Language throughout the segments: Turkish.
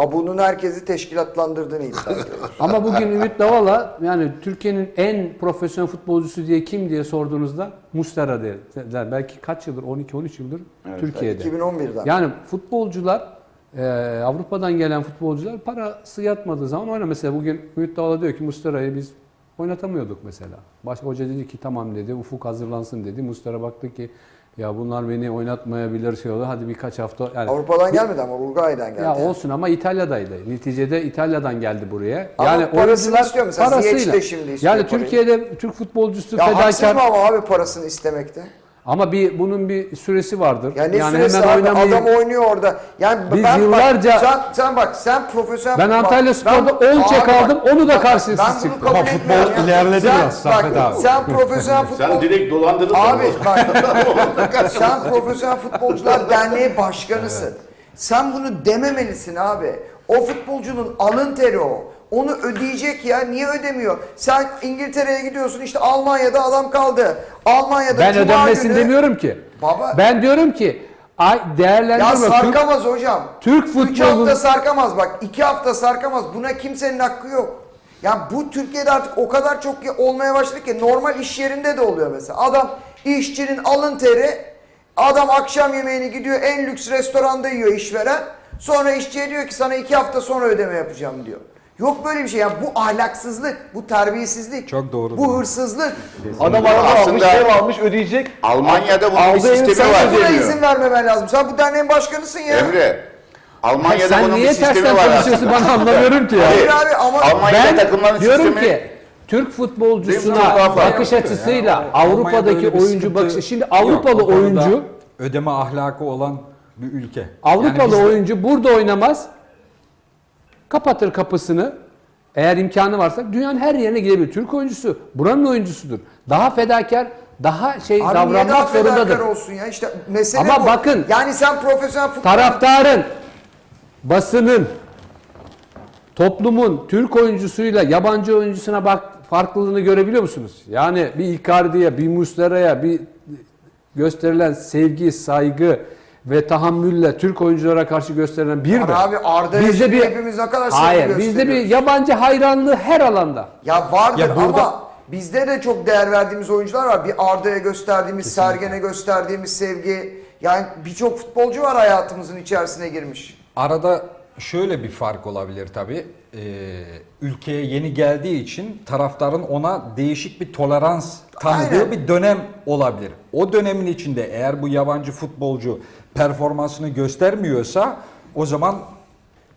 Abu'nun herkesi teşkilatlandırdığını iddia ediyorlar. Ama bugün Ümit Davala yani Türkiye'nin en profesyonel futbolcusu diye kim diye sorduğunuzda Mustera der. der. Belki kaç yıldır 12-13 yıldır Türkiye'de. 2011'den. Yani futbolcular e, Avrupa'dan gelen futbolcular parası yatmadığı zaman oynar. Mesela bugün Ümit Davala diyor ki Mustera'yı biz oynatamıyorduk mesela. Başka hoca dedi ki tamam dedi Ufuk hazırlansın dedi. Mustera baktı ki ya bunlar beni oynatmayabilir şey oldu. Hadi birkaç hafta yani Avrupa'dan gelmedi ama Uruguay'dan geldi. ya olsun ama İtalya'daydı. Neticede İtalya'dan geldi buraya. Ama Yani parasını oyuncular istiyor mesela. Ziyech de şimdi istiyor Yani parayı. Türkiye'de Türk futbolcusu ya fedakar mı ama abi parasını istemekte? Ama bir bunun bir süresi vardır. Ya ne yani süresi hemen abi oynamayı adam oynuyor orada. Yani Biz ben yıllarca- bak, sen, sen bak sen profesyonel Ben Antalya Spor'da ben- 10 çek aldım, onu da çıktım. kabul Ama futbol etmiyorum ya. ilerledi Sen- biraz bak, abi. Sen profesyonel futbol Sen direkt dolandırdın. Abi bak sen Profesyonel Futbolcular Derneği Başkanısın. Sen bunu dememelisin abi. O futbolcunun alın teri o. Onu ödeyecek ya. Niye ödemiyor? Sen İngiltere'ye gidiyorsun işte Almanya'da adam kaldı. Almanya'da ben Cuma ödenmesin günü- demiyorum ki. Baba- Ben diyorum ki ay Ya değerlendirme Türk, sarkamaz hocam. Türk Üç futbolun- hafta sarkamaz bak. iki hafta sarkamaz. Buna kimsenin hakkı yok. Ya bu Türkiye'de artık o kadar çok olmaya başladı ki normal iş yerinde de oluyor mesela. Adam işçinin alın teri adam akşam yemeğini gidiyor en lüks restoranda yiyor işveren. Sonra işçiye diyor ki sana iki hafta sonra ödeme yapacağım diyor. Yok böyle bir şey. Yani bu ahlaksızlık, bu terbiyesizlik, Çok doğru bu hırsızlık. Adam araba almış, Aslında- ev almış, ödeyecek. Almanya'da bunun bir Aldığı evi sistemi sen var Buna deniyor. izin vermemen lazım. Sen bu derneğin başkanısın ya. Emre. Almanya'da Sen bunun bir niye sistemi tersten var konuşuyorsun aslında. ben anlamıyorum ki ya. Hayır abi ama Almanya'da Ben takımların diyorum sistemi ki Türk futbolcusuna çok daha farklı. bakış açısıyla Avrupa'daki Almanya'da öyle bir oyuncu sıkıntı bakışı şimdi yok. Avrupalı O konuda oyuncu ödeme ahlakı olan bir ülke. Avrupalı Yani oyuncu burada oynamaz. Kapatır kapısını. Eğer imkanı varsa dünyanın her yerine gidebilir. Türk oyuncusu buranın oyuncusudur. Daha fedakar, daha şey Abi daha davranmak fedakar zorundadır. olsun ya işte mesele Ama bu. bakın- yani sen profesyonel futbol Taraftarın, basının, toplumun Türk oyuncusuyla yabancı oyuncusuna bak farklılığını görebiliyor musunuz? Yani bir Icardi'ye, bir Muslera'ya, bir gösterilen sevgi, saygı ve tahammülle Türk oyunculara karşı gösterilen bir mi? abi Arda'ya Bizde bir hepimiz ne kadar Hayır, bizde bir yabancı hayranlığı her alanda. ya vardır Ya burada- ama bizde de çok değer verdiğimiz oyuncular var. Bir Arda'ya gösterdiğimiz, Sergen'e gösterdiğimiz sevgi. Yani birçok futbolcu var hayatımızın içerisine girmiş. Arada şöyle bir fark olabilir tabii. Ee, ülkeye yeni geldiği için taraftarın ona değişik bir tolerans tanıdığı Aynen. bir dönem olabilir. O dönemin içinde eğer bu yabancı futbolcu performansını göstermiyorsa o zaman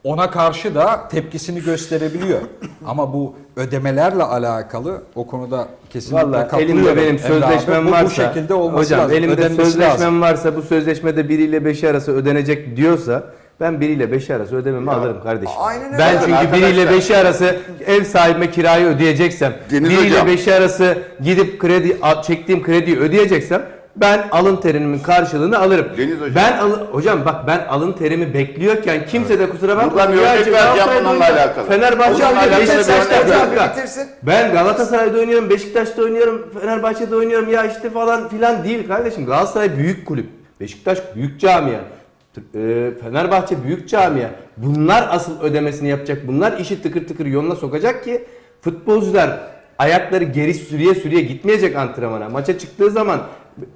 ona karşı da tepkisini gösterebiliyor. Ama bu ödemelerle alakalı o konuda kesinlikle Valla katılıyorum. elimde benim sözleşmem bu, varsa. Bu şekilde olması hocam, lazım. elimde Ödenmesi sözleşmem lazım. varsa bu sözleşmede 1 ile 5 arası ödenecek diyorsa ben 1 ile 5 arası ödememi alırım kardeşim. aynen öyle. Ben çünkü 1 ile Arkadaşlar- 5 arası ev sahibime kirayı ödeyeceksem, Deniz 1 ile hocam. 5 arası gidip kredi çektiğim krediyi ödeyeceksem ben alın terimin karşılığını alırım. Deniz hocam. Ben al- hocam bak ben alın terimi bekliyorken kimse de kusura bakmasın. Buradan bir Ya örnek vereceğim bununla alakalı. Fenerbahçe oynuyor. Beşiktaş'ta. Bitirsin. Ben Galatasaray'da oynuyorum, Beşiktaş'ta oynuyorum, Fenerbahçe'de oynuyorum ya işte falan filan değil kardeşim. Galatasaray büyük kulüp. Beşiktaş büyük camia. E, Fenerbahçe büyük camia. Bunlar asıl ödemesini yapacak. Bunlar işi tıkır tıkır yoluna sokacak ki futbolcular ayakları geri sürüye sürüye gitmeyecek antrenmana. Maça çıktığı zaman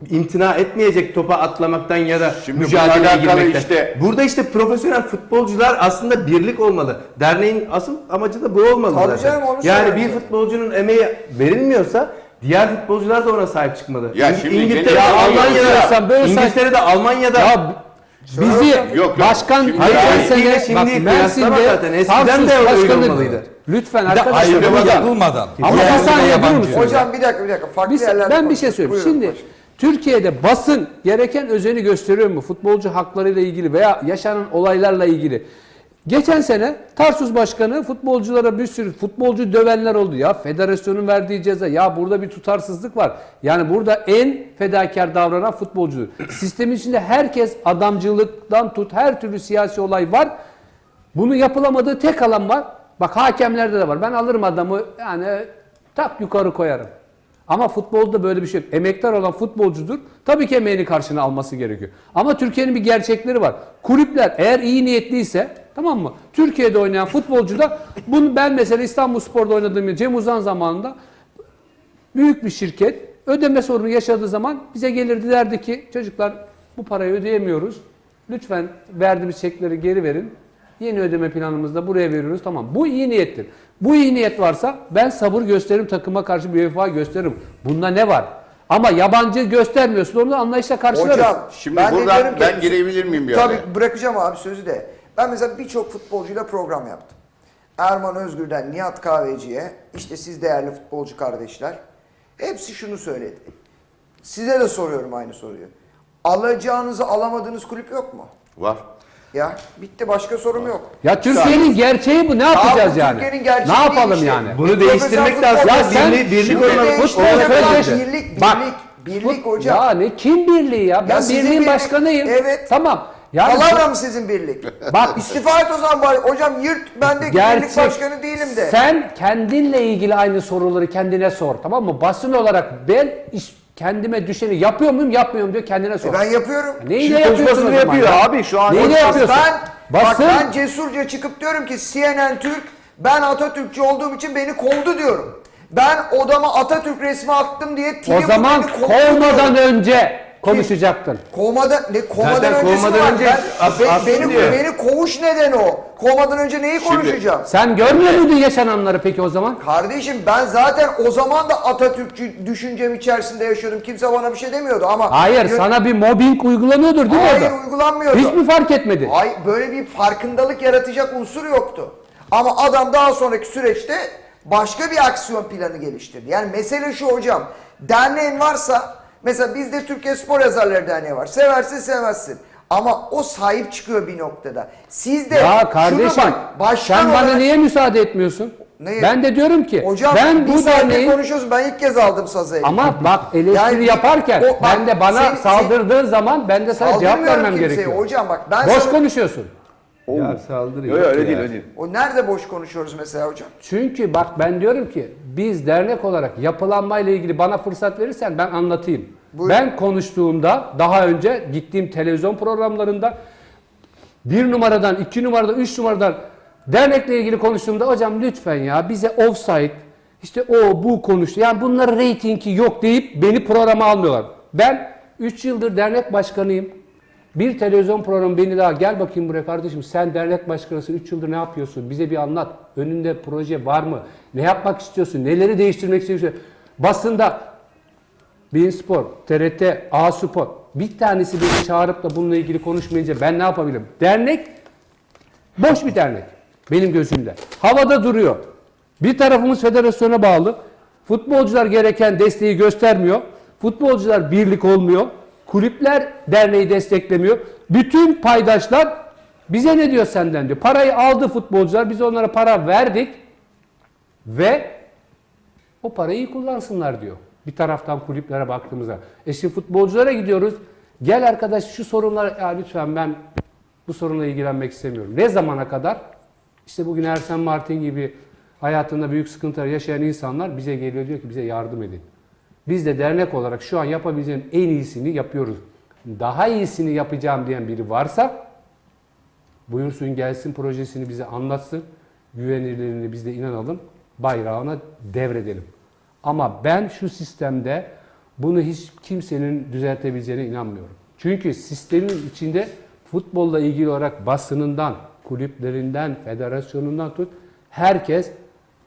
imtina etmeyecek topa atlamaktan ya da Şimdi mücadeleye girmekten. işte- Burada işte profesyonel futbolcular aslında birlik olmalı. Derneğin asıl amacı da bu olmalı Tabii zaten. canım, onu yani bir futbolcunun emeği verilmiyorsa diğer futbolcular da ona sahip çıkmalı. Ya şimdi Almanya'da, Ya böyle say- İngiltere'de, Almanya'da Ya bizi Yok, yok. başkan Şimdi- geçen Hayır, sene şimdi- bak Mersin'de kıyaslama zaten. Eskiden Tarsus de öyle başkanı. Lütfen arkadaşlar. yapılmadan. Ama bir saniye durur musun? Hocam bir dakika bir dakika. Farklı Bir- yerlerde ben bir şey söyleyeyim. Buyurun Şimdi hocam. Türkiye'de basın gereken özeni gösteriyor mu futbolcu haklarıyla ilgili veya yaşanan olaylarla ilgili? Geçen sene Tarsus Başkanı futbolculara bir sürü futbolcu dövenler oldu. Ya federasyonun verdiği ceza ya burada bir tutarsızlık var. Yani burada en fedakar davranan futbolcudur. Sistemin içinde herkes adamcılıktan tut her türlü siyasi olay var. Bunu yapılamadığı tek alan var. Bak hakemlerde de var. Ben alırım adamı yani tak yukarı koyarım. Ama futbolda böyle bir şey yok. Emektar olan futbolcudur. Tabii ki emeğini karşına alması gerekiyor. Ama Türkiye'nin bir gerçekleri var. Kulüpler eğer iyi niyetliyse tamam mı? Türkiye'de oynayan futbolcu da bunu ben mesela İstanbul Spor'da oynadığım Cem Uzan zamanında büyük bir şirket ödeme sorunu yaşadığı zaman bize gelirdi derdi ki çocuklar bu parayı ödeyemiyoruz. Lütfen verdiğimiz çekleri geri verin. Yeni ödeme planımızda buraya veriyoruz. Tamam. Bu iyi niyettir. Bu iyi niyet varsa ben sabır gösteririm takıma karşı bir vefa gösteririm. Bunda ne var? Ama yabancı göstermiyorsun onu anlayışla karşılarız. Hocam Şimdi ben buradan diyorum ki- ben girebilir miyim bir Tabii araya? bırakacağım abi sözü de. Ben mesela birçok futbolcuyla program yaptım. Erman Özgür'den Nihat Kahveci'ye, işte siz değerli futbolcu kardeşler. Hepsi şunu söyledi. Size de soruyorum aynı soruyu. Alacağınızı alamadığınız kulüp yok mu? Var. Ya bitti başka sorum yok. Ya Türkiye'nin gerçeği bu. Ne yapacağız bu yani? Türkiye'nin gerçeği Ne yapalım işte. yani? Bunu Profesyonel değiştirmek futbol- lazım. Ya sen- birlik, birlik Şimdi olmalı. değiştirmek futbol lazım. sözleşmesi. Birlik, Bak, birlik, birlik hocam. Ya ne kim birliği ya? Ben sizin birliğin birlik- başkanıyım. Evet. Tamam. Yani Palavra mı sizin birlik? Bak İstifa et o zaman bari. Hocam yırt ben de birlik Gerçek. başkanı değilim de. Sen kendinle ilgili aynı soruları kendine sor tamam mı? Basın olarak ben iş, kendime düşeni yapıyor muyum yapmıyorum diyor kendine sor. E ben yapıyorum. Neyle Şimdi yapıyorsun yapıyor ya? abi, şu an Neyle yapıyorsun? Ben, Basın bak ben cesurca çıkıp diyorum ki CNN Türk ben Atatürkçü olduğum için beni kovdu diyorum. Ben odama Atatürk resmi attım diye o zaman kovmadan diyorum. önce konuşacaktın. Kovmadan, ne kovmadan Zaten öncesi kovmadan var. önce ben, as- be- aslında beni, diyor. beni kovuş nedeni o. Kovmadan önce neyi konuşacağım? Sen görmüyor muydun yaşananları peki o zaman? Kardeşim ben zaten o zaman da Atatürkçü düşüncem içerisinde yaşıyordum. Kimse bana bir şey demiyordu ama... Hayır Yön- sana bir mobbing uygulanıyordur değil mi Hayır orada? uygulanmıyordu. Hiç mi fark etmedi? Ay böyle bir farkındalık yaratacak unsur yoktu. Ama adam daha sonraki süreçte başka bir aksiyon planı geliştirdi. Yani mesele şu hocam. Derneğin varsa mesela bizde Türkiye Spor Yazarları Derneği var. Seversin sevmezsin. Ama o sahip çıkıyor bir noktada. Siz de Ya kardeşim bak, başkan sen bana olarak- niye müsaade etmiyorsun? Neye? Ben de diyorum ki Hocam ben bu derneğin konuşuyoruz. Ben ilk kez aldım sazı elime. ama bak eleştiri Yani yaparken o- bak, ben de bana sen- saldırdığın zaman ben de sana cevap vermem kimseye. gerekiyor. Hocam bak ben Boş sana- konuşuyorsun. Ya saldırı Yok yok yok öyle ya. değil öyle değil. O nerede boş konuşuyoruz mesela hocam? Çünkü bak ben diyorum ki biz dernek olarak yapılanmayla ilgili bana fırsat verirsen ben anlatayım. Buyurun. Ben konuştuğumda daha önce gittiğim televizyon programlarında bir numaradan, iki numaradan, üç numaradan dernekle ilgili konuştuğumda hocam lütfen ya bize offside işte o bu konuştu. Yani bunların reytingi yok deyip beni programa almıyorlar. Ben 3 yıldır dernek başkanıyım. Bir televizyon programı beni daha gel bakayım buraya kardeşim sen dernek başkanısın 3 yıldır ne yapıyorsun bize bir anlat. Önünde proje var mı? Ne yapmak istiyorsun? Neleri değiştirmek istiyorsun? Basında Bein Spor, TRT, A Spor bir tanesi beni çağırıp da bununla ilgili konuşmayınca ben ne yapabilirim? Dernek boş bir dernek benim gözümde. Havada duruyor. Bir tarafımız federasyona bağlı. Futbolcular gereken desteği göstermiyor. Futbolcular birlik olmuyor. Kulüpler derneği desteklemiyor. Bütün paydaşlar bize ne diyor senden diyor. Parayı aldı futbolcular. Biz onlara para verdik. Ve o parayı kullansınlar diyor. Bir taraftan kulüplere baktığımızda. E şimdi futbolculara gidiyoruz. Gel arkadaş şu sorunlar ya lütfen ben bu sorunla ilgilenmek istemiyorum. Ne zamana kadar? İşte bugün Ersen Martin gibi hayatında büyük sıkıntılar yaşayan insanlar bize geliyor diyor ki bize yardım edin. Biz de dernek olarak şu an yapabileceğim en iyisini yapıyoruz. Daha iyisini yapacağım diyen biri varsa buyursun gelsin projesini bize anlatsın. Güvenilirliğini biz de inanalım. Bayrağına devredelim. Ama ben şu sistemde bunu hiç kimsenin düzeltebileceğine inanmıyorum. Çünkü sistemin içinde futbolla ilgili olarak basınından, kulüplerinden, federasyonundan tut herkes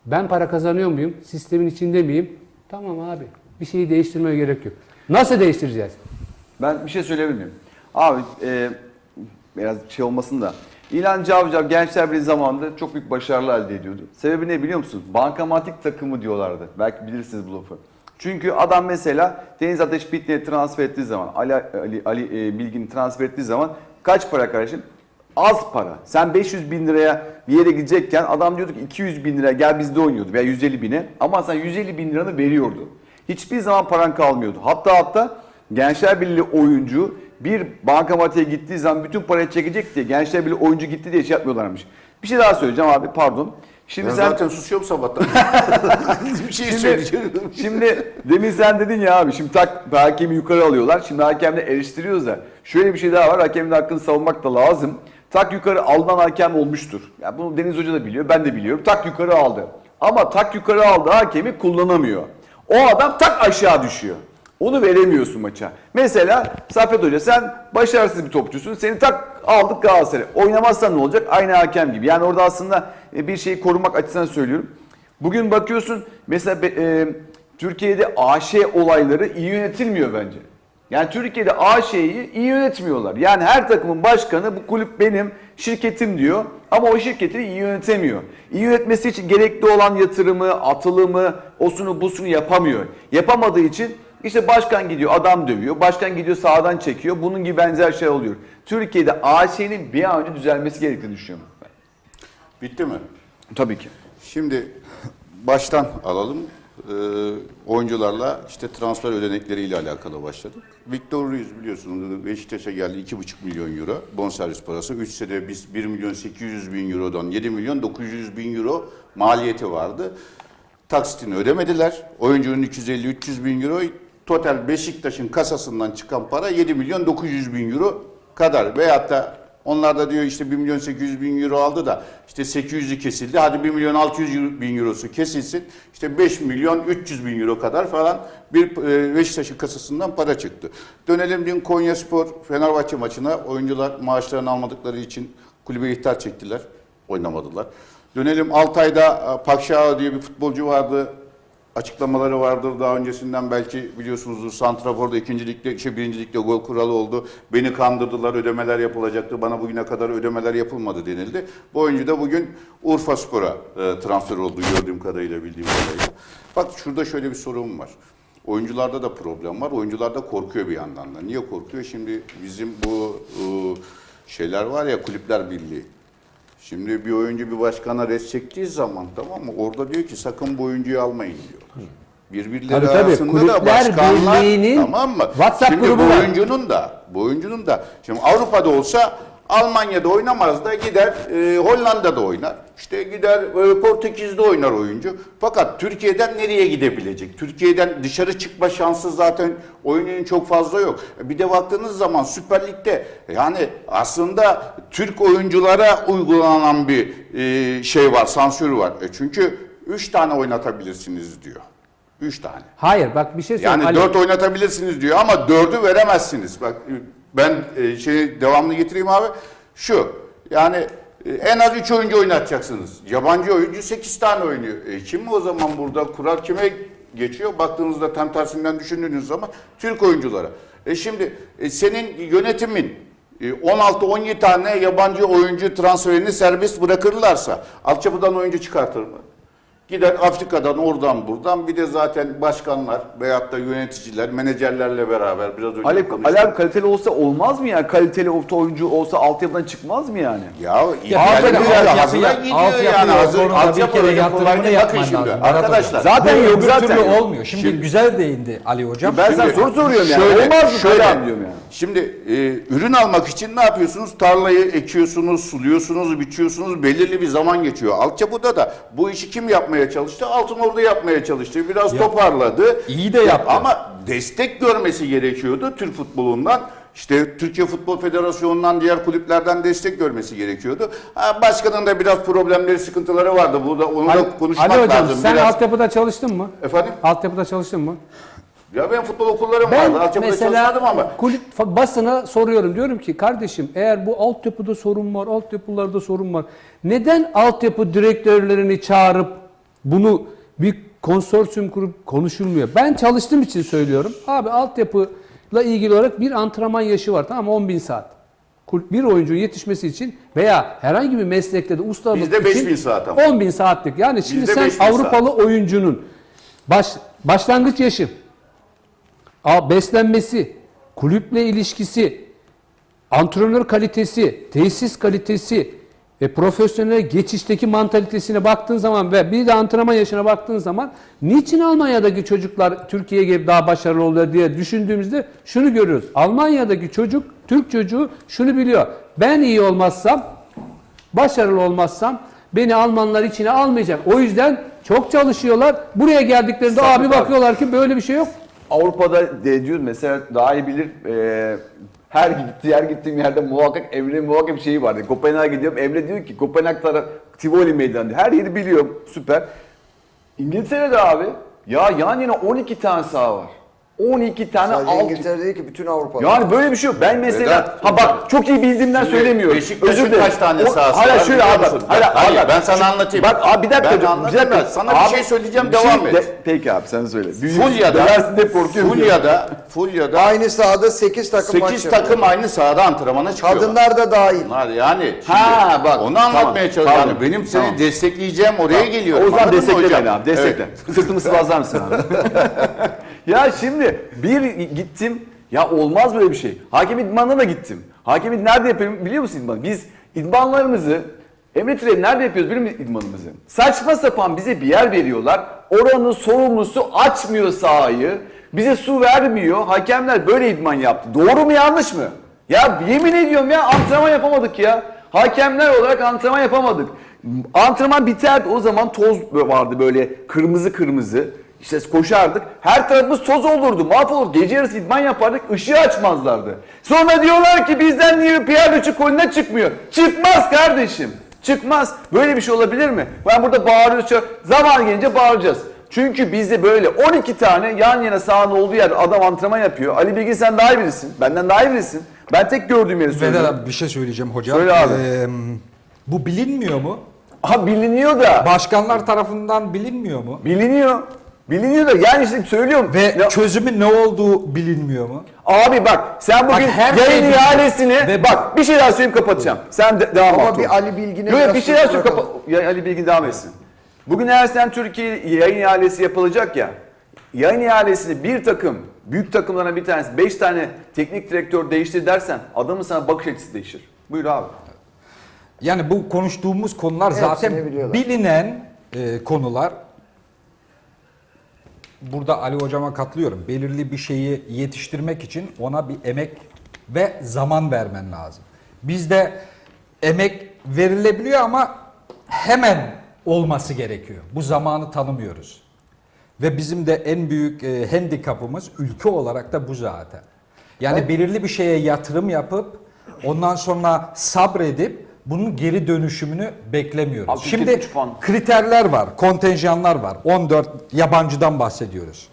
ben para kazanıyor muyum? Sistemin içinde miyim? Tamam abi. Bir şeyi değiştirmeye gerek yok. Nasıl değiştireceğiz? Ben bir şey söyleyebilir miyim? Abi e, biraz şey olmasın da. İlhan Cavcav Gençler Birliği zamanında çok büyük başarılar elde ediyordu. Sebebi ne biliyor musun? Bankamatik takımı diyorlardı. Belki bilirsiniz bu lafı. Çünkü adam mesela Deniz Ateş Bitne'ye transfer ettiği zaman, Ali, Ali, Ali e, Bilgin'i transfer ettiği zaman kaç para kardeşim? Az para. Sen 500 bin liraya bir yere gidecekken adam diyordu ki 200 bin liraya gel bizde oynuyordu veya 150 bine. Ama sen 150 bin liranı veriyordu. Hiçbir zaman paran kalmıyordu. Hatta hatta Gençler Birliği oyuncu bir bankamatiğe gittiği zaman bütün parayı çekecek diye Gençler Birliği oyuncu gitti diye şey yapmıyorlarmış. Bir şey daha söyleyeceğim abi pardon. Şimdi Ben sen zaten susuyorum sabahtan. bir şey Şimdi, söyleyeceğim. şimdi demin sen dedin ya abi şimdi tak hakemi yukarı alıyorlar. Şimdi hakemle eleştiriyoruz da şöyle bir şey daha var. Hakemin hakkını savunmak da lazım. Tak yukarı alınan hakem olmuştur. Ya bunu Deniz Hoca da biliyor, ben de biliyorum. Tak yukarı aldı. Ama tak yukarı aldı hakemi kullanamıyor. O adam tak aşağı düşüyor. Onu veremiyorsun maça. Mesela Saffet Hoca sen başarısız bir topçusun. Seni tak aldık Galatasaray. Oynamazsan ne olacak? Aynı hakem gibi. Yani orada aslında e, bir şeyi korumak açısından söylüyorum. Bugün bakıyorsun mesela e, Türkiye'de AŞ olayları iyi yönetilmiyor bence. Yani Türkiye'de AŞ'yi iyi yönetmiyorlar. Yani her takımın başkanı bu kulüp benim şirketim diyor ama o şirketi iyi yönetemiyor. İyi yönetmesi için gerekli olan yatırımı, atılımı, osunu busunu yapamıyor. Yapamadığı için işte başkan gidiyor adam dövüyor, başkan gidiyor sağdan çekiyor. Bunun gibi benzer şey oluyor. Türkiye'de AŞ'nin bir an önce düzelmesi gerektiğini düşünüyorum. Bitti mi? Tabii ki. Şimdi baştan alalım. Ee, oyuncularla işte transfer ödenekleriyle alakalı başladık. Victor Ruiz biliyorsunuz Beşiktaş'a geldi 2,5 milyon euro bonservis parası. 3 sene biz 1 milyon 800 bin eurodan 7 milyon 900 bin euro maliyeti vardı. Taksitini ödemediler. Oyuncunun 250-300 bin euro total Beşiktaş'ın kasasından çıkan para 7 milyon 900 bin euro kadar. Veyahut da onlar da diyor işte 1 milyon 800 bin euro aldı da işte 800'ü kesildi. Hadi 1 milyon 600 bin eurosu kesilsin. İşte 5 milyon 300 bin euro kadar falan bir e, Beşiktaş'ın kasasından para çıktı. Dönelim dün Konya Spor Fenerbahçe maçına. Oyuncular maaşlarını almadıkları için kulübe ihtar çektiler. Oynamadılar. Dönelim Altay'da e, Pakşao diye bir futbolcu vardı açıklamaları vardır daha öncesinden belki biliyorsunuzdur Santrafor'da ikinci ligde, şey birinci ligde gol kuralı oldu. Beni kandırdılar, ödemeler yapılacaktı. Bana bugüne kadar ödemeler yapılmadı denildi. Bu oyuncu da bugün Urfa Spor'a e, transfer oldu gördüğüm kadarıyla, bildiğim kadarıyla. Bak şurada şöyle bir sorun var. Oyuncularda da problem var. Oyuncular da korkuyor bir yandan da. Niye korkuyor? Şimdi bizim bu e, şeyler var ya Kulüpler Birliği. Şimdi bir oyuncu bir başkana res çektiği zaman tamam mı? Orada diyor ki sakın bu oyuncuyu almayın diyorlar. Birbirleri Tabii, tabii. arasında da Kulüpler başkanlar Birliği'nin tamam mı? WhatsApp şimdi grubu bu var. oyuncunun da bu oyuncunun da şimdi Avrupa'da olsa Almanya'da oynamaz da gider e, Hollanda'da oynar. İşte gider e, Portekiz'de oynar oyuncu. Fakat Türkiye'den nereye gidebilecek? Türkiye'den dışarı çıkma şansı zaten oyuncunun çok fazla yok. Bir de baktığınız zaman Süper Lig'de yani aslında Türk oyunculara uygulanan bir e, şey var, sansür var. E çünkü 3 tane oynatabilirsiniz diyor. 3 tane. Hayır bak bir şey söyleyeyim. Yani Ali. dört oynatabilirsiniz diyor ama dördü veremezsiniz. Bak ben e, şey devamlı getireyim abi. Şu yani e, en az üç oyuncu oynatacaksınız. Yabancı oyuncu sekiz tane oynuyor. E, kim o zaman burada kural kime geçiyor? Baktığınızda tam tersinden düşündüğünüz zaman Türk oyunculara. E şimdi e, senin yönetimin e, 16-17 tane yabancı oyuncu transferini serbest bırakırlarsa altyapıdan oyuncu çıkartır mı? Gider Afrika'dan oradan buradan bir de zaten başkanlar veyahut da yöneticiler, menajerlerle beraber biraz önce Ali, konuştuk. Ali abi kaliteli olsa olmaz mı yani? Kaliteli orta oyuncu olsa altyapıdan çıkmaz mı yani? Ya Ya yani biraz altyapı hazıra yap- gidiyor altyapı yani. Hazır, raporunu da bir altyapı kere öyle yatırımını kolay değil. yapman Bakın şimdi lazım arkadaşlar. Zaten Bu yok, öbür zaten türlü yok. olmuyor. Şimdi, Şimdi- güzel değindi Ali hocam. Ben sana soru soruyorum yani. şöyle- Olmaz mı? şöyle, Şöyle diyorum yani. Şimdi e, ürün almak için ne yapıyorsunuz? Tarlayı ekiyorsunuz, suluyorsunuz, biçiyorsunuz. Belirli bir zaman geçiyor. Altyapıda da bu işi kim yapmaya çalıştı? Altınordu yapmaya çalıştı. Biraz toparladı. İyi de yaptı. Ama destek görmesi gerekiyordu Türk futbolundan. İşte Türkiye Futbol Federasyonu'ndan, diğer kulüplerden destek görmesi gerekiyordu. Ha, başkanın da biraz problemleri, sıkıntıları vardı. Burada onu Ali, da konuşmak Ali hocam lazım. sen biraz. altyapıda çalıştın mı? Efendim? Altyapıda çalıştın mı? Ya ben futbol okullarım Ben vardı. Altyapıda çalışmadım ama. kulüp basına soruyorum. Diyorum ki kardeşim eğer bu altyapıda sorun var, altyapılarda sorun var. Neden altyapı direktörlerini çağırıp bunu bir konsorsiyum kurup konuşulmuyor? Ben çalıştığım için söylüyorum. Abi altyapıyla ilgili olarak bir antrenman yaşı var tamam mı? 10 bin saat. Bir oyuncunun yetişmesi için veya herhangi bir meslekte de ustalık Bizde için 5000 saat ama. 10 bin saatlik. Yani şimdi Bizde sen 5000 saat. Avrupalı oyuncunun baş, başlangıç yaşı, A- beslenmesi, kulüple ilişkisi, antrenör kalitesi, tesis kalitesi ve profesyonel geçişteki mantalitesine baktığın zaman ve bir de antrenman yaşına baktığın zaman niçin Almanya'daki çocuklar Türkiye gibi daha başarılı oluyor diye düşündüğümüzde şunu görüyoruz. Almanya'daki çocuk, Türk çocuğu şunu biliyor. Ben iyi olmazsam, başarılı olmazsam beni Almanlar içine almayacak. O yüzden çok çalışıyorlar. Buraya geldiklerinde abi abi. bakıyorlar ki böyle bir şey yok. Avrupa'da de diyor mesela daha iyi bilir. e, her gittiği her gittiğim yerde muhakkak Emre'nin muhakkak bir şeyi vardı. Kopenhag'a gidiyorum. Emre diyor ki Kopenhag taraf Tivoli meydanı. Her yeri biliyorum. Süper. İngiltere'de abi ya yan yana 12 tane saha var. 12 tane Sadece alt. İngiltere değil ki bütün Avrupa'da. Yani böyle bir şey yok. Ben mesela Vedat, ha bak çok iyi bildiğimden Şimdi söylemiyorum. Beşiktaş'ın Özür dilerim. kaç tane sahası Hala var şöyle biliyor abi. musun? Hala, Hayır, hala. ben sana Şimdi- anlatayım. Bak abi bir dakika. Ben dur, anlatayım da sana bir şey söyleyeceğim, devam et. peki abi sen söyle. Fulya'da, Dönersin de korkuyorum. Fulya'da, Fulya'da Aynı sahada 8 takım maç 8 yapıyor. takım aynı sahada antrenmana çıkıyorlar. Kadınlar da dahil. Bunlar yani şimdi Ha, bak, onu tamam, anlatmaya çalışıyorum. pardon, Yani benim seni tamam. destekleyeceğim oraya geliyorum. O zaman Anladın mı destekle hocam? beni abi destekle. Sırtımı sıvazlar mısın abi? ya şimdi bir gittim ya olmaz böyle bir şey. Hakem idmanına da gittim. Hakem id- nerede yapıyorum biliyor musun idman? Biz idmanlarımızı Emre Türev nerede yapıyoruz biliyor musun idmanımızı? Saçma sapan bize bir yer veriyorlar. Oranın sorumlusu açmıyor sahayı. Bize su vermiyor. Hakemler böyle idman yaptı. Doğru mu yanlış mı? Ya yemin ediyorum ya antrenman yapamadık ya. Hakemler olarak antrenman yapamadık. Antrenman biterdi o zaman toz vardı böyle kırmızı kırmızı. İşte koşardık. Her tarafımız toz olurdu. Mahvolur. Gece yarısı idman yapardık. ışığı açmazlardı. Sonra diyorlar ki bizden niye Luçu koluna çıkmıyor? Çıkmaz kardeşim. Çıkmaz. Böyle bir şey olabilir mi? Ben burada bağırıyoruz. Zaman gelince bağıracağız. Çünkü bizde böyle 12 tane yan yana sahanın olduğu yer adam antrenman yapıyor. Ali Bilgin sen daha iyi bilirsin. Benden daha iyi bilirsin. Ben tek gördüğüm yeri Vedat söylüyorum. abi bir şey söyleyeceğim hocam. Söyle abi. Ee, bu bilinmiyor mu? Ha biliniyor da. Başkanlar tarafından bilinmiyor mu? Biliniyor. Biliniyor da yani işte söylüyorum. Ve Ya- çözümü ne olduğu bilinmiyor mu? Abi bak sen bugün Bak, her yayın şey ihalesini Ve- bak bir şey daha söyleyeyim kapatacağım. Sen de, devam Ama et. bir Ali Bilgin'e Yok bir şey daha söz söyle bırakalım. kapat. Ya, Ali Bilgin devam etsin. Bugün eğer sen Türkiye yayın ihalesi yapılacak ya. Yayın ihalesini bir takım büyük takımlarına bir tanesi 5 tane teknik direktör değiştir dersen adamın sana bakış açısı değişir. Buyur abi. Yani bu konuştuğumuz konular Hepsini zaten biliyorlar. bilinen e, konular. Burada Ali hocama katılıyorum. Belirli bir şeyi yetiştirmek için ona bir emek ve zaman vermen lazım. Bizde emek verilebiliyor ama hemen olması gerekiyor. Bu zamanı tanımıyoruz. Ve bizim de en büyük e, handikapımız ülke olarak da bu zaten. Yani belirli bir şeye yatırım yapıp ondan sonra sabredip bunun geri dönüşümünü beklemiyoruz. Abi, Şimdi kriterler var, kontenjanlar var. 14 yabancıdan bahsediyoruz.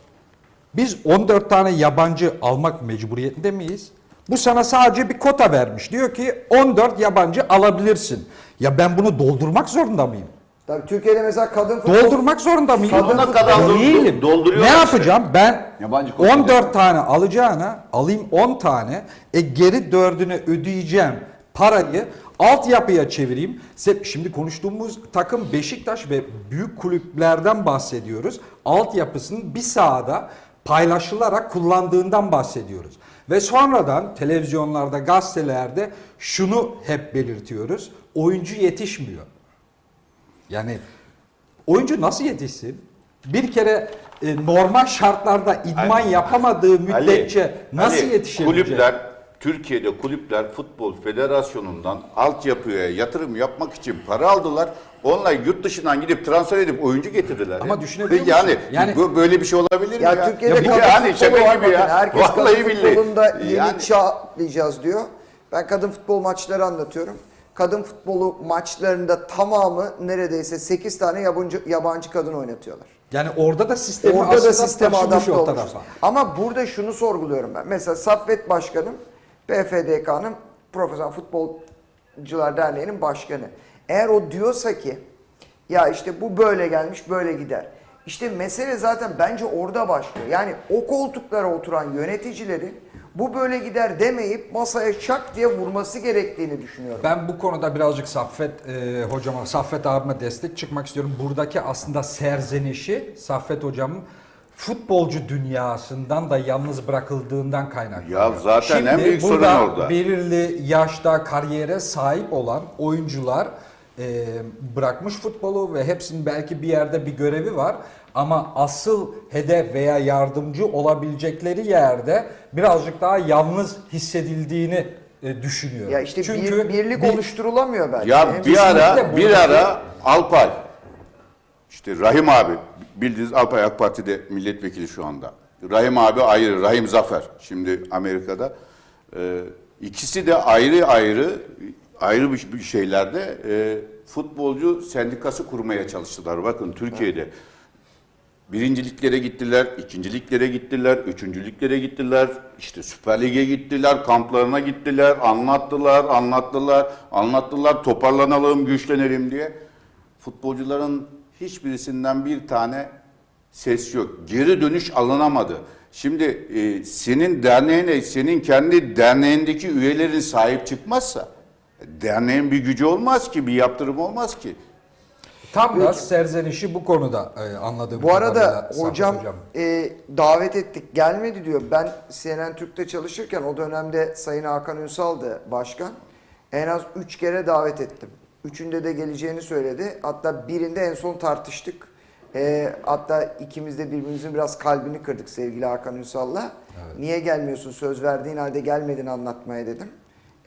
Biz 14 tane yabancı almak mecburiyetinde miyiz? Bu sana sadece bir kota vermiş. Diyor ki 14 yabancı alabilirsin. Ya ben bunu doldurmak zorunda mıyım? Tabii Türkiye'de mesela kadın futbol... Doldurmak zorunda mıyım? Kadın Sonuna kadar Değilim. dolduruyorlar Ne işte. yapacağım? Ben Yabancı kota 14 tane alacağına alayım 10 tane. E geri dördünü ödeyeceğim parayı altyapıya çevireyim. Şimdi konuştuğumuz takım Beşiktaş ve büyük kulüplerden bahsediyoruz. Altyapısının bir sahada paylaşılarak kullandığından bahsediyoruz. Ve sonradan televizyonlarda, gazetelerde şunu hep belirtiyoruz. Oyuncu yetişmiyor. Yani oyuncu nasıl yetişsin? Bir kere e, normal şartlarda idman Ali- yapamadığı müddetçe nasıl Ali, yetişebilecek? Kulüpler, Türkiye'de Kulüpler Futbol Federasyonu'ndan altyapıya yatırım yapmak için para aldılar. Onlar yurt dışından gidip transfer edip oyuncu getirdiler. Ama ya. düşünebiliyor musun? Yani, Yani- bu böyle bir şey olabilir mi Ya, ya? Türkiye'de kadın yani şaka var gibi ya. Herkes Vallahi kadın futbolunda yeni Yani- çağ atlayacağız diyor. Ben kadın futbol maçları anlatıyorum. Kadın futbolu maçlarında tamamı neredeyse 8 tane yabancı yabancı kadın oynatıyorlar. Yani orada da sistemi Orada da aslında sisteme adapte olmuş. Ama burada şunu sorguluyorum ben. Mesela Saffet Başkanım PFDK'nın Profesyonel Futbolcular Derneği'nin başkanı. Eğer o diyorsa ki ya işte bu böyle gelmiş böyle gider. İşte mesele zaten bence orada başlıyor. Yani o koltuklara oturan yöneticilerin bu böyle gider demeyip masaya şak diye vurması gerektiğini düşünüyorum. Ben bu konuda birazcık Saffet e, hocama, Saffet abime destek çıkmak istiyorum. Buradaki aslında serzenişi Saffet hocamın futbolcu dünyasından da yalnız bırakıldığından kaynaklanıyor. Ya zaten en büyük sorun burada orada. belirli yaşta kariyere sahip olan oyuncular e, bırakmış futbolu ve hepsinin belki bir yerde bir görevi var. Ama asıl hedef veya yardımcı olabilecekleri yerde birazcık daha yalnız hissedildiğini e, düşünüyorum. Ya işte Çünkü bir, birlik bir- oluşturulabiliyor belki. Ya Hem- bir ara bir ara Alpay işte Rahim abi bildiğiniz Alpay AK Parti'de milletvekili şu anda. Rahim abi ayrı, Rahim Zafer şimdi Amerika'da. Ee, ikisi de ayrı ayrı ayrı bir şeylerde e, futbolcu sendikası kurmaya çalıştılar. Bakın Türkiye'de birinciliklere gittiler, ikinciliklere gittiler, üçüncülüklere gittiler, işte Süper Lig'e gittiler, kamplarına gittiler, anlattılar, anlattılar, anlattılar, toparlanalım, güçlenelim diye. Futbolcuların hiçbirisinden bir tane ses yok. Geri dönüş alınamadı. Şimdi e, senin derneğine, senin kendi derneğindeki üyelerin sahip çıkmazsa, derneğin bir gücü olmaz ki, bir yaptırım olmaz ki. Tam da serzenişi bu konuda e, anladığım Bu arada kadarıyla Saffet hocam, e, davet ettik gelmedi diyor. Ben CNN Türk'te çalışırken o dönemde Sayın Hakan Ünsal'dı başkan. En az 3 kere davet ettim. Üçünde de geleceğini söyledi. Hatta birinde en son tartıştık. E, hatta ikimiz de birbirimizin biraz kalbini kırdık sevgili Hakan Ünsal'la. Niye gelmiyorsun söz verdiğin halde gelmedin anlatmaya dedim.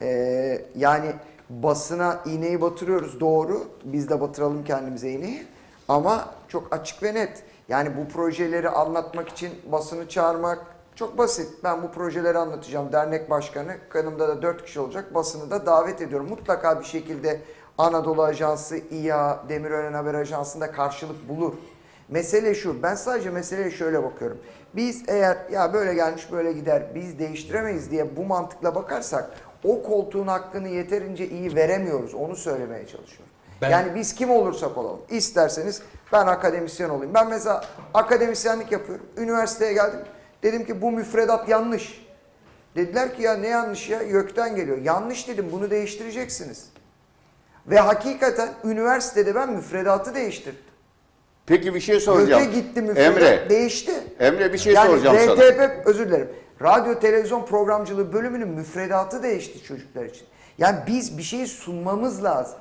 Ee, yani basına iğneyi batırıyoruz doğru. Biz de batıralım kendimize iğneyi. Ama çok açık ve net. Yani bu projeleri anlatmak için basını çağırmak çok basit. Ben bu projeleri anlatacağım. Dernek başkanı, kanımda da 4 kişi olacak. Basını da davet ediyorum. Mutlaka bir şekilde Anadolu Ajansı, İHA, Demirören Haber Ajansı'nda karşılık bulur. Mesele şu, ben sadece meseleye şöyle bakıyorum. Biz eğer ya böyle gelmiş böyle gider, biz değiştiremeyiz diye bu mantıkla bakarsak o koltuğun hakkını yeterince iyi veremiyoruz. Onu söylemeye çalışıyorum. Ben- Yani biz kim olursak olalım. İsterseniz ben akademisyen olayım. Ben mesela akademisyenlik yapıyorum. Üniversiteye geldim. Dedim ki bu müfredat yanlış. Dediler ki ya ne yanlış ya? Gökten geliyor. Yanlış dedim bunu değiştireceksiniz. Ve hakikaten üniversitede ben müfredatı değiştirdim. Peki bir şey soracağım. Göke gitti müfredat Emre, değişti. Emre bir şey yani soracağım sana. RTP özür dilerim. Radyo televizyon programcılığı bölümünün müfredatı değişti çocuklar için. Yani biz bir şeyi sunmamız lazım.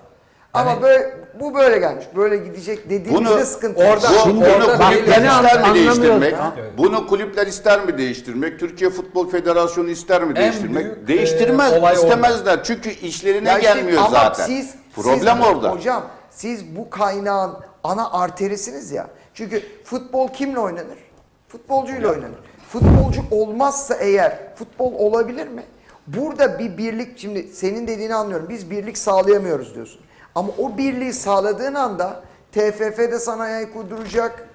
Ama Yani- böyle bu böyle gelmiş. Böyle gidecek dediğimizde Bunu sıkıntı. orada- Şimdi bunu kulüpler ister mi değiştirmek? ha. Bunu kulüpler ister mi değiştirmek? Türkiye Futbol Federasyonu ister mi En değiştirmek? büyük, Değiştirmez, e, istemezler. Çünkü işlerine Ya işte gelmiyor ama zaten. Siz, Problem siz- orada. Hocam siz bu kaynağın ana arterisiniz ya. Çünkü futbol kimle oynanır? Futbolcuyla oynanır. Futbolcu olmazsa eğer futbol olabilir mi? Burada bir birlik şimdi senin dediğini anlıyorum. Biz birlik sağlayamıyoruz diyorsun. Ama o birliği sağladığın anda TFF de sana ayak uyduracak.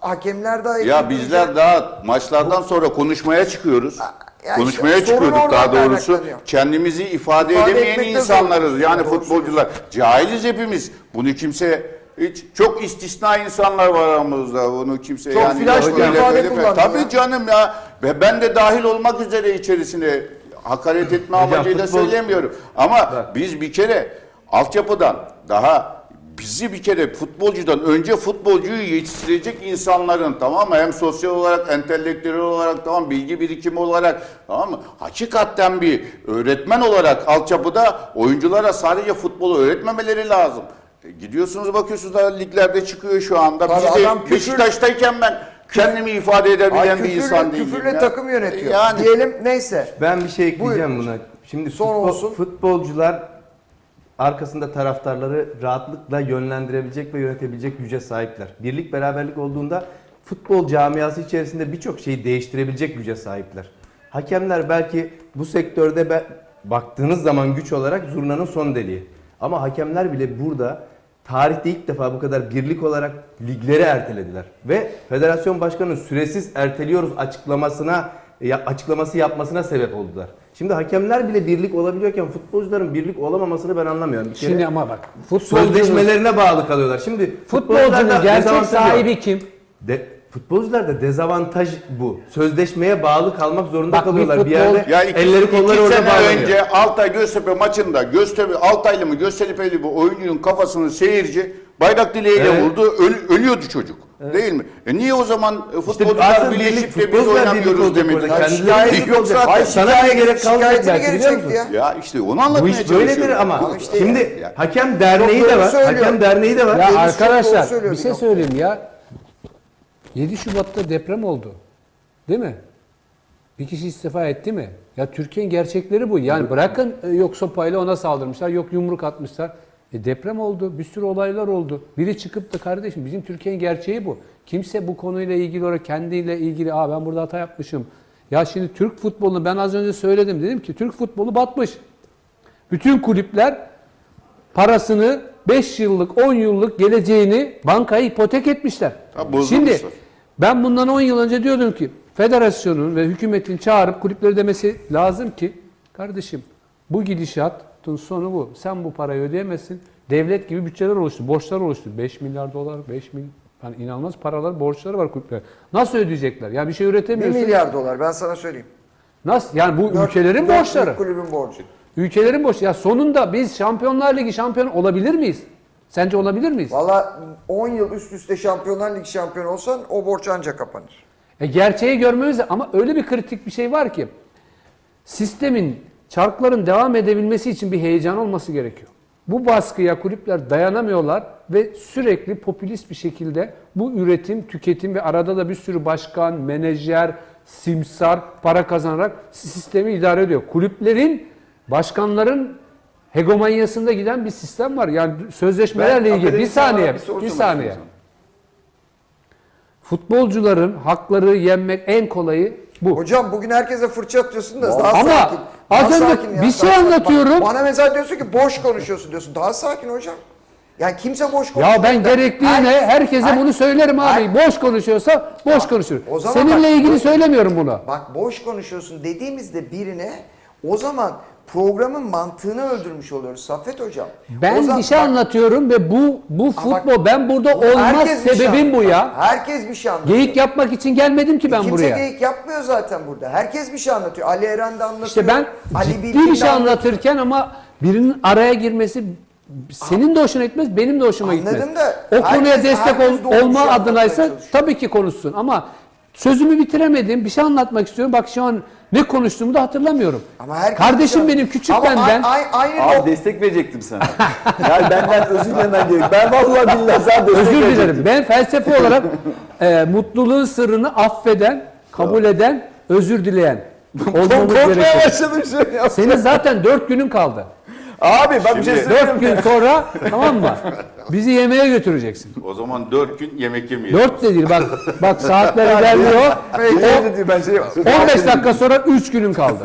Hakemler de ayak Ya uyduracak. bizler daha maçlardan sonra konuşmaya çıkıyoruz. Ya konuşmaya işte çıkıyorduk daha doğrusu. Kendimizi ifade, İfade edemeyen insanlarız. zorlanıyoruz. Yani futbolcular. Cahiliz hepimiz. Bunu kimse hiç çok istisna insanlar var aramızda. Bunu kimse Çok yani flash bir ifade böyle. kullandın Tabii canım ya. Ve ben de dahil olmak üzere içerisine hakaret etme amacıyla futbol- söylemiyorum. Ama biz bir kere altyapıdan daha bizi bir kere futbolcudan önce futbolcuyu yetiştirecek insanların tamam mı? Hem sosyal olarak, entelektüel olarak tamam bilgi birikimi olarak tamam mı? Hakikaten bir öğretmen olarak altyapıda oyunculara sadece futbolu öğretmemeleri lazım. E, gidiyorsunuz bakıyorsunuz da liglerde çıkıyor şu anda. Tabii Biz de küfür- Beşiktaş'tayken ben kendimi ifade edebilen Ay, bir küfürle, insan değilim. küfürle ya. takım yönetiyor. Yani Diyelim neyse. Ben bir şey ekleyeceğim buna. Şimdi Son futbol- olsun. futbolcular arkasında taraftarları rahatlıkla yönlendirebilecek ve yönetebilecek güce sahipler. Birlik beraberlik olduğunda futbol camiası içerisinde birçok şeyi değiştirebilecek güce sahipler. Hakemler belki bu sektörde be- baktığınız zaman güç olarak zurnanın son deliği. Ama hakemler bile burada tarihte ilk defa bu kadar birlik olarak ligleri ertelediler. Ve federasyon başkanının süresiz erteliyoruz açıklamasına açıklaması yapmasına sebep oldular. Şimdi hakemler bile birlik olabiliyorken futbolcuların birlik olamamasını ben anlamıyorum. Bir Şimdi ama bak futbolcunun, sözleşmelerine bağlı kalıyorlar. Şimdi futbolcunun gerçek yok. sahibi kim? De, futbolcularda dezavantaj bu. Sözleşmeye bağlı kalmak zorunda Bak bir kalıyorlar. Bir, futbol- yerde Ya iki, elleri kolları iki orada sene bağlanıyor. önce Altay Göztepe maçında Göztepe Altaylı mı Göztepe'li bir oyuncunun kafasını seyirci bayrak dileğiyle Evet. vurdu. Öl- ölüyordu çocuk. Değil mi? E niye o zaman e, futbolcular birlik- birleşip de biz oynamıyoruz Kendileri şikayet olacak. zaten. Hayır, sana ne gerek kalmayacak belki biliyor musun? ya. Ya işte onu Bu anlatmaya iş çalışıyorum. böyledir ama Ama işte şimdi ya. hakem derneği de var. söylüyor. Hakem derneği de var. Ya arkadaşlar bir şey söyleyeyim ya. 7 Şubat'ta deprem oldu. Değil mi? Bir kişi istifa etti mi? Ya Türkiye'nin gerçekleri bu. Yani bırakın e, yok sopayla ona saldırmışlar, yok yumruk atmışlar. E deprem oldu, bir sürü olaylar oldu. Biri çıkıp da kardeşim bizim Türkiye'nin gerçeği bu. Kimse bu konuyla ilgili olarak kendiyle ilgili aa ben burada hata yapmışım. Ya şimdi Türk futbolunu ben az önce söyledim dedim ki Türk futbolu batmış. Bütün kulüpler parasını 5 yıllık 10 yıllık geleceğini bankaya ipotek etmişler. Bozulmuşlar. Şimdi ben bundan 10 yıl önce diyordum ki federasyonun ve hükümetin çağırıp kulüpleri demesi lazım ki kardeşim bu gidişatın sonu bu. Sen bu parayı ödeyemezsin. Devlet gibi bütçeler oluştu, borçlar oluştu. 5 milyar dolar, 5 milyar yani inanılmaz paralar, borçları var kulüpler. Nasıl ödeyecekler? Ya bir şey 1 üretemiyorsun. milyar dolar ben sana söyleyeyim. Nasıl? Yani bu Dört- ülkelerin dört borçları. kulübün borcu. Ülkelerin borcu. Ya sonunda biz Şampiyonlar Ligi şampiyonu olabilir miyiz? Sence olabilir miyiz? Valla 10 yıl üst üste Şampiyonlar Ligi şampiyonu olsan o borç ancak kapanır. E gerçeği görmemiz ama öyle bir kritik bir şey var ki sistemin çarkların devam edebilmesi için bir heyecan olması gerekiyor. Bu baskıya kulüpler dayanamıyorlar ve sürekli popülist bir şekilde bu üretim, tüketim ve arada da bir sürü başkan, menajer, simsar para kazanarak sistemi idare ediyor. Kulüplerin, başkanların hegemonyasında giden bir sistem var. Yani sözleşmelerle Ben ilgili bir saniye, bir bir saniye. Futbolcuların hakları yenmek en kolayı bu. Hocam bugün herkese fırça atıyorsun da daha Ama sakin. az Daha önce sakin ya, bir şey. Bak, anlatıyorum. Bana mesela diyorsun ki boş konuşuyorsun diyorsun. Daha sakin hocam. Yani kimse boş konuşmuyor. Ya ben gerektiğine Herkes- herkese her- bunu söylerim abi. her- boş konuşuyorsa boş konuşur. o zaman Seninle bak- ilgili söylemiyorum bunu. Bak boş konuşuyorsun dediğimizde birine o zaman programın mantığını öldürmüş oluyoruz Saffet hocam. Ben bir şey bak, anlatıyorum ve bu bu futbol bak, ben burada olmaz şey sebebim bu anlatıyor. ya. Herkes bir şey anlatıyor. Geyik yapmak için gelmedim ki ben Kimse buraya. geyik yapmıyor zaten burada. Herkes bir şey anlatıyor. Ali Eren de anlatıyor. İşte ben Ali ciddi bir şey anlatıyor. anlatırken ama birinin araya girmesi senin de hoşuna gitmez, benim de hoşuma Anladım gitmez. da o konuya herkes- destek herkes ol- şey olma adınaysa tabii ki konuşsun ama sözümü bitiremedim. Bir şey anlatmak istiyorum. Bak şu an ne konuştuğumu da hatırlamıyorum. Ama herkes Kardeşim benim küçük Ama benden. a- a- aynı Abi destek verecektim sana. yani benden özür dilemen gerek. Ben vallahi billahi sana destek Özür verecektim. dilerim. Ben felsefe olarak e, mutluluğun sırrını affeden, kabul eden, özür dileyen olmamız Korkmaya gerekiyor. başladım şu an. Senin zaten dört günün kaldı. Abi bak bir şey Şimdi- söyleyeyim. Dört gün sonra tamam mı? Bizi yemeğe götüreceksin. O zaman 4 gün yemek yemeyelim. Dört de değil bak bak saatler ilerliyor. Ben şey 15 dakika sonra üç günün kaldı.